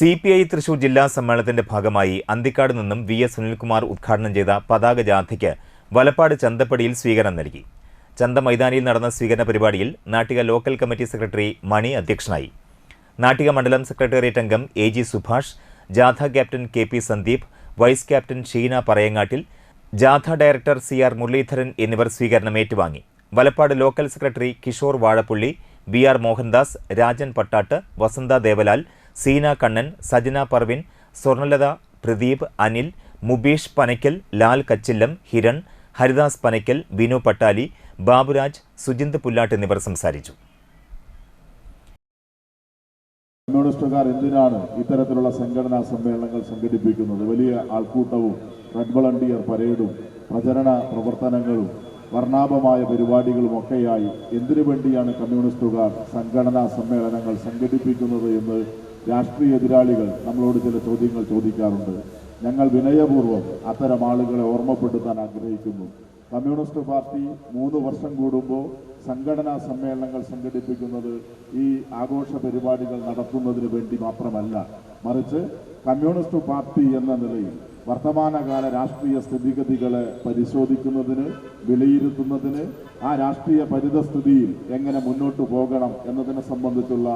C P I Thrissur ജില്ലാ സമ്മേളനത്തിന്റെ ഭാഗമായി അന്തിക്കാട് നിന്നും വി എസ് സുനിൽകുമാർ ഉദ്ഘാടനം ചെയ്ത പതാക ജാഥയ്ക്ക് വലപ്പാട് ചന്തപ്പടിയിൽ സ്വീകരണം നൽകി. ചന്ത മൈതാനിയിൽ നടന്ന സ്വീകരണ പരിപാടിയിൽ Nattika local committee secretary Mani അധ്യക്ഷനായി. നാട്ടിക മണ്ഡലം സെക്രട്ടേറിയറ്റ് അംഗം എ ജി സുഭാഷ് ജാഥ captain K P Sandeep vice captain Sheena Parayangattil ജാഥ ഡയറക്ടർ സി ആർ മുരളീധരൻ എന്നിവർ സ്വീകരണം ഏറ്റുവാങ്ങി. Valappad local secretary Kishore Vazhappully B R Mohandas Rajan Pattatt Vasantha Devalal Seena Kannan Sajana Parvin Swarnalatha Pradeep Anil Mubeesh Panakkal Lal Kachillam Hiran Haridas Panakkal Binu Pattali Baburaj Sujinth Pullatt എന്നിവർ സംസാരിച്ചു. കമ്മ്യൂണിസ്റ്റുകാർ എന്തിനാണ് ഇത്തരത്തിലുള്ള സംഘടനാ സമ്മേളനങ്ങൾ സംഘടിപ്പിക്കുന്നത്? വലിയ ആൾക്കൂട്ടവും red volunteer പരേഡും പ്രചരണ പ്രവർത്തനങ്ങളും വർണാഭമായ പരിപാടികളും ഒക്കെയായി എന്തിനു വേണ്ടിയാണ് കമ്മ്യൂണിസ്റ്റുകാർ സംഘടനാ സമ്മേളനങ്ങൾ സംഘടിപ്പിക്കുന്നത് എന്ന് രാഷ്ട്രീയ എതിരാളികൾ നമ്മളോട് ചില ചോദ്യങ്ങൾ ചോദിക്കാറുണ്ട്. ഞങ്ങൾ വിനയപൂർവം അത്തരം ആളുകളെ ഓർമ്മപ്പെടുത്താൻ ആഗ്രഹിക്കുന്നു. കമ്മ്യൂണിസ്റ്റ് പാർട്ടി മൂന്ന് വർഷം കൂടുമ്പോൾ സംഘടനാ സമ്മേളനങ്ങൾ സംഘടിപ്പിക്കുന്നത് ഈ ആഘോഷ പരിപാടികൾ നടത്തുന്നതിന് വേണ്ടി മാത്രമല്ല മറിച്ച് കമ്മ്യൂണിസ്റ്റ് പാർട്ടി എന്ന നിലയിൽ വർത്തമാനകാല രാഷ്ട്രീയ സ്ഥിതിഗതികളെ പരിശോധിക്കുന്നതിന് വിലയിരുത്തുന്നതിന് ആ രാഷ്ട്രീയ പരിതസ്ഥിതിയിൽ എങ്ങനെ മുന്നോട്ട് പോകണം എന്നതിനെ സംബന്ധിച്ചുള്ള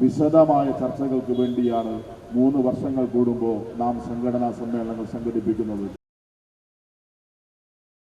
വിശദമായ ചർച്ചകൾക്ക് വേണ്ടിയാണ് മൂന്ന് വർഷങ്ങൾ കൂടുമ്പോൾ നാം സംഘടനാ സമ്മേളനങ്ങൾ സംഘടിപ്പിക്കുന്നത്.